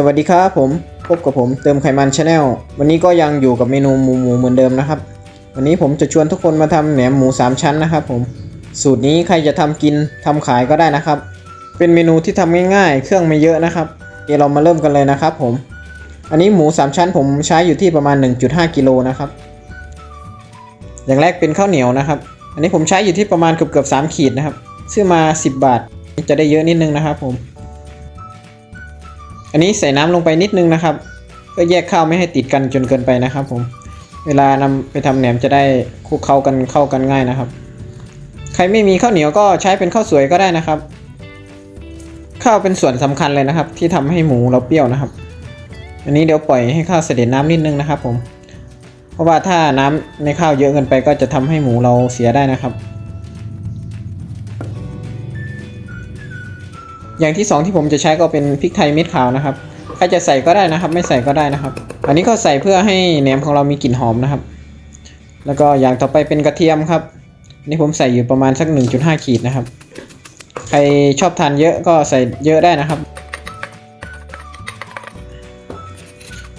สวัสดีครับผมพบกับผมเติมไขมันชาแนลวันนี้ก็ยังอยู่กับเมนูหมูหมูเหมือนเดิมนะครับ วันนี้ผมจะชวนทุกคนมาทำแหนมหมู 3 ชั้นนะครับผมสูตรนี้ใครจะทำกินทำขายก็ได้นะครับ เป็นเมนูที่ทำง่ายๆ เครื่องไม่เยอะนะครับเดี๋ยวเรามาเริ่มกันเลยนะครับผม อันนี้หมู 3 ชั้นผมใช้อยู่ที่ประมาณ 1.5กิโลนะครับอย่างแรกเป็นข้าวเหนียวนะครับ อันนี้ผมใช้อยู่ที่ประมาณเกือบเกือบๆ3ขีดนะครับซื้อมา 10 บาทจะได้เยอะนิดนึงนะครับผม อันนี้ใส่น้ำลงไปนิดนึงนะครับ เพื่อแยกข้าวไม่ให้ติดกันจนเกินไปนะครับ ผม เวลานำไปทำแหนมจะได้คลุกเข้ากันเข้ากันง่ายนะครับ ใครไม่มีข้าวเหนียวก็ใช้เป็นข้าวสวยก็ได้นะครับ ข้าวเป็นส่วนสำคัญเลยนะครับ ที่ทำให้หมูเราเปรี้ยวนะครับ อันนี้เดี๋ยวปล่อยให้ข้าวเสด็จน้ำนิดนึงนะครับ ผม เพราะว่าถ้าน้ำในข้าวเยอะเกินไปก็จะทำให้หมูเราเสียได้นะครับ อย่างที่สองที่ผมจะใช้ก็เป็นพริกไทยเม็ดขาวนะครับใครจะใส่ก็ได้นะครับ ไม่ใส่ก็ได้นะครับ อันนี้ก็ใส่เพื่อให้แหนมของเรามีกลิ่นหอมนะครับ แล้วก็อย่างต่อไปเป็นกระเทียมครับนี่ผมใส่อยู่ประมาณสัก 1.5 ขีดนะครับ ใครชอบทานเยอะก็ใส่เยอะได้นะครับ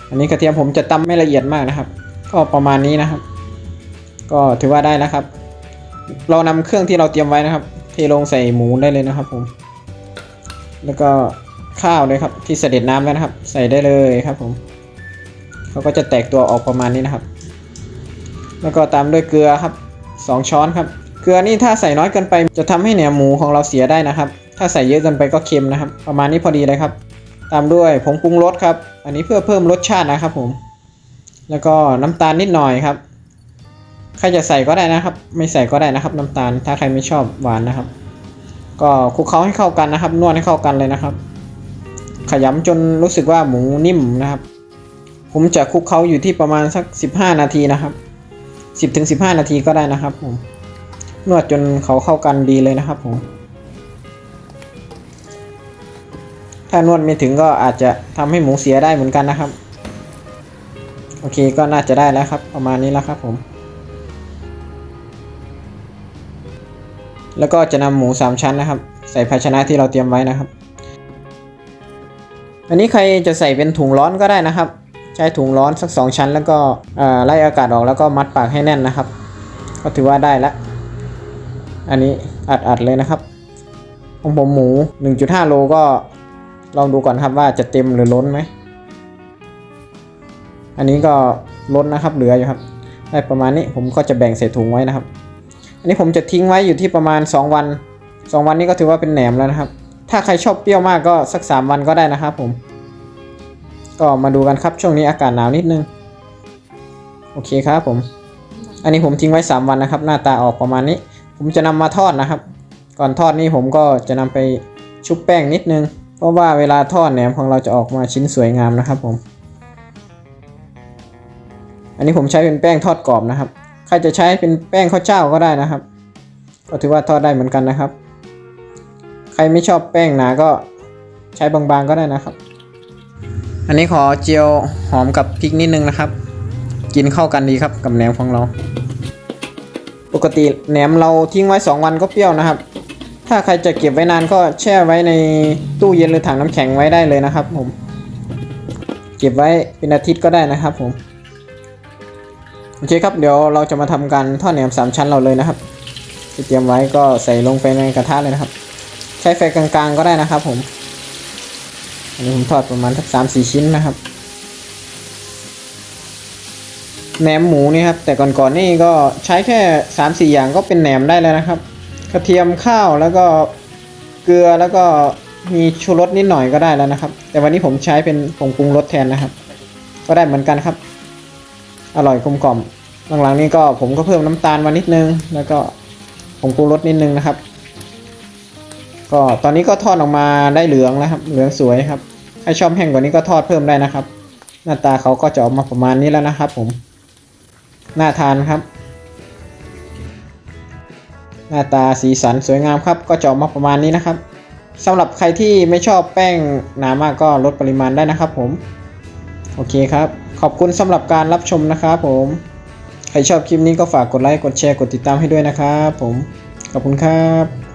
อันนี้กระเทียมผมจะตำไม่ละเอียดมากนะครับ ก็ประมาณนี้นะครับ ก็ถือว่าได้แล้วครับ เรานำเครื่องที่เราเตรียมไว้นะครับเทลงใส่หมูได้เลยนะครับผม แล้วก็ข้าวเลยครับที่เสด็จน้ำแล้วนะครับ ใส่ได้เลยครับผมเขาก็จะแตกตัวออกประมาณนี้นะครับ แล้วก็ตามด้วยเกลือครับสองช้อนครับ เกลือนี่ถ้าใส่น้อยเกินไป จะทำให้แหนมหมูของเราเสียได้นะครับ ถ้าใส่เยอะเกินไปก็เค็มนะครับ ประมาณนี้พอดีเลยครับ ตามด้วยผงปรุงรสครับ อันนี้เพื่อเพิ่มรสชาตินะครับผม แล้วก็น้ำตาลนิดหน่อยครับ ใครจะใส่ก็ได้นะครับ ไม่ใส่ก็ได้นะครับ น้ำตาลถ้าใครไม่ชอบหวานนะครับ ก็คลุกเคล้าให้เข้ากันนะครับ นวดให้เข้ากันเลยนะครับ ขยำจนรู้สึกว่าหมูนิ่มนะครับ ผมจะคลุกเคล้าอยู่ที่ประมาณสัก 15 นาทีนะครับ 10ถึง15 นาทีก็ได้นะครับผมนวดจนเขาเข้ากันดีเลยนะครับผมถ้านวดไม่ถึงก็อาจจะทำให้หมูเสียได้เหมือนกันนะครับ โอเคก็น่าจะได้แล้วครับ ประมาณนี้แล้วครับผม แล้วก็จะนำหมูสามชั้นนะครับ ใส่ภาชนะที่เราเตรียมไว้นะครับ อันนี้ใครจะใส่เป็นถุงร้อนก็ได้นะครับ ใช้ถุงร้อนสักสองชั้น แล้วก็ไล่อากาศออกแล้วก็มัดปากให้แน่นนะครับ ก็ถือว่าได้ล้วอันนี้อัดๆเลยนะครับของผมหมู 1.5 โลก็ลองดูก่อนครับว่าจะเต็มหรือล้นไหม อันนี้ก็ล้นนะครับเหลืออยู่ครับ ได้ประมาณนี้ผมก็จะแบ่งใส่ถุงไว้นะครับ อันนี้ผมจะทิ้งไว้อยู่ที่ประมาณ 2 วัน 2 วันนี้ก็ถือว่าเป็นแหนมแล้วนะครับ ถ้าใครชอบเปรี้ยวมากก็สัก 3 วันก็ได้นะครับผม ก็มาดูกันครับช่วงนี้อากาศหนาวนิดนึง โอเคครับผม อันนี้ผมทิ้งไว้ 3 วันนะครับ หน้าตาออกประมาณนี้ ผมจะนำมาทอดนะครับ ก่อนทอดนี่ผมก็จะนำไปชุบแป้งนิดนึง เพราะว่าเวลาทอดแหนมของเราจะออกมาชิ้นสวยงามนะครับผม อันนี้ผมใช้เป็นแป้งทอดกรอบนะครับ ใครจะใช้เป็นแป้งข้าวเจ้าก็ได้นะครับ ก็ถือว่าทอดได้เหมือนกันนะครับ ใครไม่ชอบแป้งหนาก็ใช้บางๆก็ได้นะครับ อันนี้ขอเจียวหอมกับพริกนิดนึงนะครับ กินเข้ากันดีครับกับแหนมของเรา ปกติแหนมเราทิ้งไว้ 2 วันก็เปรี้ยวนะครับ ถ้าใครจะเก็บไว้นานก็แช่ไว้ในตู้เย็นหรือถังน้ำแข็งไว้ได้เลยนะครับผม เก็บไว้เป็นอาทิตย์ก็ได้นะครับผม โอเคครับเดี๋ยวเราจะมาทำการทอดแหนมสามชั้นเราเลยนะครับที่เตรียมไว้ก็ใส่ลงไปในกระทะเลยนะครับ ใช้ไฟกลางๆก็ได้นะครับผมอันนี้ผมทอดประมาณสักสามสี่ชิ้นนะครับแหนมหมูนี่ครับแต่ก่อนๆนี่ก็ใช้แค่สามสี่อย่างก็เป็นแหนมได้แล้วนะครับ กระเทียมข้าวแล้วก็เกลือแล้วก็มีชูรสนิดหน่อยก็ได้แล้วนะครับ แต่วันนี้ผมใช้เป็นผงปรุงรสแทนนะครับ ก็ได้เหมือนกันครับ อร่อยกลมกล่อมหลังๆนี้ก็ผมก็เพิ่มน้ำตาลมานิดนึง แล้วก็ผงปรุงรสนิดนึงนะครับ ก็ตอนนี้ก็ทอดออกมาได้เหลืองแล้วครับ เหลืองสวยครับใครชอบแห้งกว่านี้ก็ทอดเพิ่มได้นะครับ หน้าตาเขาก็จะออกมาประมาณนี้แล้วนะครับ ผมน่าทานครับ หน้าตาสีสันสวยงามครับ ก็จะออกมาประมาณนี้นะครับสำหรับใครที่ไม่ชอบแป้งหนามากก็ลดปริมาณได้นะครับผม โอเคครับ ขอบคุณสำหรับการรับชมนะครับผม ใครชอบคลิปนี้ก็ฝากกดไลค์ กดแชร์ กดติดตามให้ด้วยนะครับผม ขอบคุณครับ